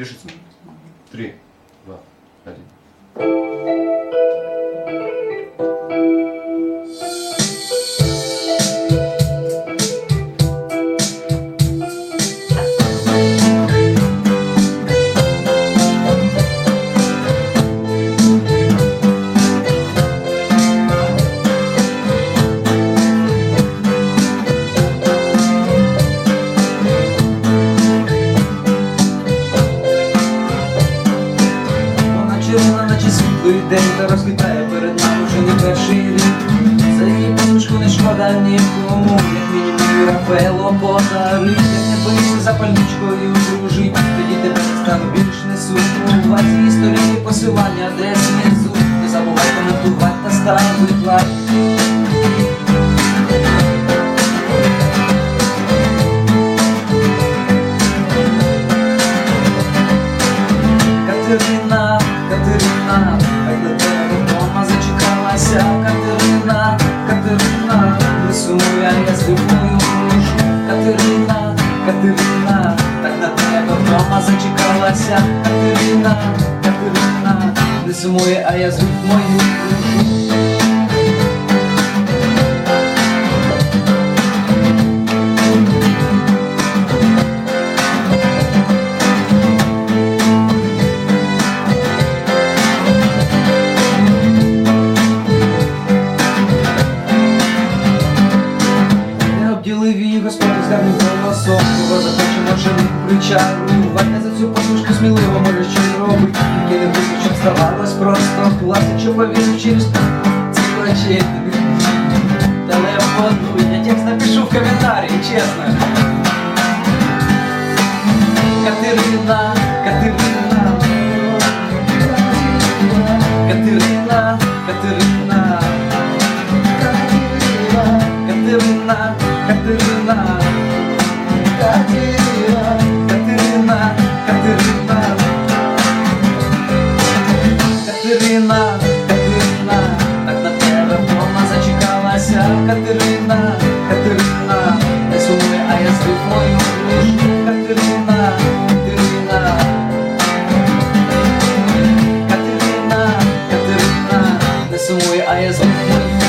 Пишется? Три, два, один. Наче день, та розквітає перед нами вже не перший рік. За її посмішку не шкода нікому, як мінімум Рафаело подарить, як не боїшся запальничкою дружить, тоді тебе не стану більш не сумувати. Історії посилання десь внизу, не забувай коментувати та ставити лайк. Катерина, Катерина, так на тебе вдома зачекалася, Катерина, Катерина, не сумує, а я звуть мою захоче може він причарувати За цю посмішку сміливо може що й робить Тільки не буде, щоб ставалось просто класно Що повірив через ці очі Телефонуй, я текст напишу в коментарі, чесно Катерина, Катерина Катерина, Катерина Катерина, Катерина 因为爱呀 ai?